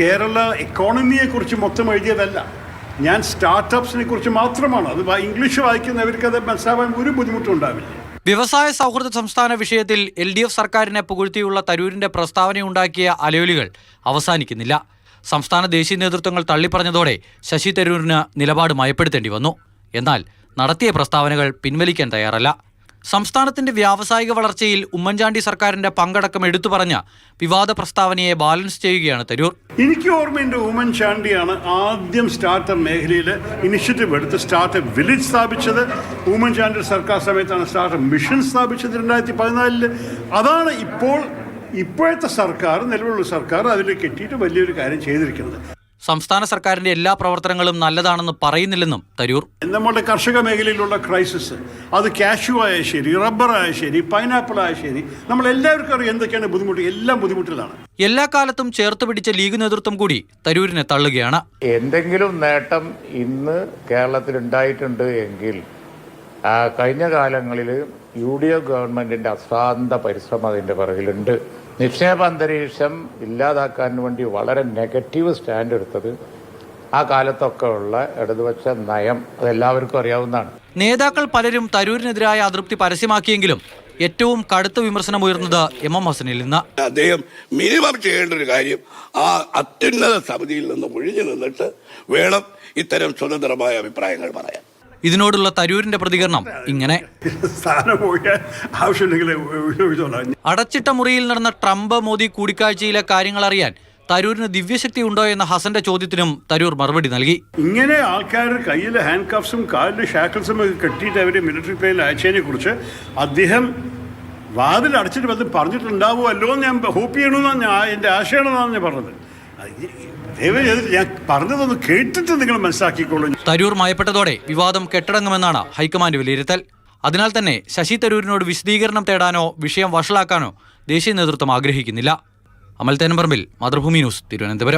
കേരള എക്കോണമിയെ കുറിച്ച് മൊത്തം എഴുതിയതല്ല. ഞാൻ സ്റ്റാർട്ടപ്സിനെ കുറിച്ച് മാത്രമാണ്. അത് ഇംഗ്ലീഷ് വായിക്കുന്നവർക്ക് അത് മനസ്സിലാവാൻ ഒരു ബുദ്ധിമുട്ടും ഉണ്ടാവില്ല വ്യവസായ സൗഹൃദ സംസ്ഥാന വിഷയത്തിൽ എൽ ഡി എഫ് സർക്കാരിനെ പുകഴ്ത്തിയുള്ള തരൂരിന്റെ പ്രസ്താവനയുണ്ടാക്കിയ അലയൊലികൾ അവസാനിക്കുന്നില്ല. സംസ്ഥാന ദേശീയ നേതൃത്വങ്ങൾ തള്ളിപ്പറഞ്ഞതോടെ ശശി തരൂരിന് നിലപാട് മയപ്പെടുത്തേണ്ടി വന്നു. എന്നാൽ നടത്തിയ പ്രസ്താവനകൾ പിൻവലിക്കാൻ തയ്യാറല്ല. സംസ്ഥാനത്തിന്റെ വ്യാവസായിക വളർച്ചയിൽ ഉമ്മൻചാണ്ടി സർക്കാരിന്റെ പങ്കടക്കം എടുത്തു പറഞ്ഞ വിവാദ പ്രസ്താവനയെ ബാലൻസ് ചെയ്യുകയാണ് തരൂർ. എനിക്ക് ഓർമ്മയുണ്ട് ഉമ്മൻചാണ്ടിയാണ് ആദ്യം സ്റ്റാർട്ടപ്പ് മേഖലയിൽ ഇനിഷ്യേറ്റീവ് എടുത്ത് സ്റ്റാർട്ടപ്പ് വില്ലേജ് സ്ഥാപിച്ചത്. ഉമ്മൻചാണ്ടി സർക്കാർ സമയത്താണ് സ്റ്റാർട്ടപ്പ് മിഷൻ സ്ഥാപിച്ചത് രണ്ടായിരത്തി പതിനാലിൽ അതാണ് ഇപ്പോൾ ഇപ്പോഴത്തെ സർക്കാർ നിലവിലുള്ള സർക്കാർ അതിൽ കെട്ടിയിട്ട് വലിയൊരു കാര്യം ചെയ്തിരിക്കുന്നത്. സംസ്ഥാന സർക്കാരിന്റെ എല്ലാ പ്രവർത്തനങ്ങളും നല്ലതാണെന്ന് പറയുന്നില്ലെന്നും തരൂർ. നമ്മുടെ കർഷക മേഖലയിലുള്ള ക്രൈസിസ് അത് കാഷ്യൂ ആയ ശരി റബ്ബറായ ശരി പൈനാപ്പിൾ ആയ ശരി നമ്മൾ എല്ലാവർക്കും അറിയാം എന്തൊക്കെയാണ് ബുദ്ധിമുട്ട് എല്ലാം ബുദ്ധിമുട്ടിലാണ്. എല്ലാ കാലത്തും ചേർത്ത് പിടിച്ച ലീഗ് നേതൃത്വം കൂടി തരൂരിനെ തള്ളുകയാണ്. എന്തെങ്കിലും നേട്ടം ഇന്ന് കേരളത്തിൽ ഉണ്ടായിട്ടുണ്ട് എങ്കിൽ ആ, കഴിഞ്ഞ കാലങ്ങളിൽ യു ഡി എഫ് ഗവൺമെന്റിന്റെ അശ്രാന്ത പരിശ്രമം അതിന്റെ പിറകിലുണ്ട്. നിക്ഷേപ അന്തരീക്ഷം ഇല്ലാതാക്കാൻ വേണ്ടി വളരെ നെഗറ്റീവ് സ്റ്റാൻഡ് എടുത്തത് ആ കാലത്തൊക്കെ ഉള്ള ഇടതുപക്ഷ നയം. അതെല്ലാവർക്കും അറിയാവുന്നതാണ്. നേതാക്കൾ പലരും തരൂരിനെതിരായ അതൃപ്തി പരസ്യമാക്കിയെങ്കിലും ഏറ്റവും കടുത്ത വിമർശനം ഉയർന്നത് എം എം ഹസനിൽ നിന്ന്. അദ്ദേഹം മിനിമം ചെയ്യേണ്ട ഒരു കാര്യം ആ അത്യുന്നത സമിതിയിൽ നിന്ന് ഒഴിഞ്ഞു നിന്നിട്ട് വേണം ഇത്തരം സ്വതന്ത്രമായ അഭിപ്രായങ്ങൾ പറയാൻ. ഇതിനോടുള്ള തരൂരിന്റെ പ്രതികരണം. ഇങ്ങനെ. അടച്ചിട്ട മുറിയിൽ നടന്ന ട്രംപ് മോദി കൂടിക്കാഴ്ചയിലെ കാര്യങ്ങൾ അറിയാൻ തരൂരിന് ദിവ്യശക്തി ഉണ്ടോ എന്ന ഹസന്റെ ചോദ്യത്തിനും തരൂർ മറുപടി നൽകി. ഇങ്ങനെ ആൾക്കാർ കയ്യിൽ ഹാൻഡ് കഫ്സും കാലിൽ ഷാക്കിൾസും ഒക്കെ കെട്ടിയിട്ട് അവരെ മിലിറ്ററി പ്ലെയിനിൽ അയച്ചതിനെ കുറിച്ച് അദ്ദേഹം വാതിൽ അടച്ചിട്ട് പറഞ്ഞിട്ടുണ്ടാവുമല്ലോ എന്ന് ഞാൻ ഹോപ്പ് ചെയ്യണമെന്നാണ് ഞാൻ എന്റെ ആശയമാണെന്നാണ് ഞാൻ പറഞ്ഞത്. ഞാൻ പറഞ്ഞതൊന്ന് കേട്ടിട്ട് നിങ്ങൾ മനസ്സിലാക്കിക്കോളൂ. തരൂർ മയപ്പെട്ടതോടെ വിവാദം കെട്ടടങ്ങുമെന്നാണ് ഹൈക്കമാൻഡ് വിലയിരുത്തൽ. അതിനാൽ തന്നെ ശശി തരൂരിനോട് വിശദീകരണം തേടാനോ വിഷയം വഷളാക്കാനോ ദേശീയ നേതൃത്വം ആഗ്രഹിക്കുന്നില്ല. അമൽ തേനമ്പറമ്പിൽ മാതൃഭൂമി ന്യൂസ് തിരുവനന്തപുരം.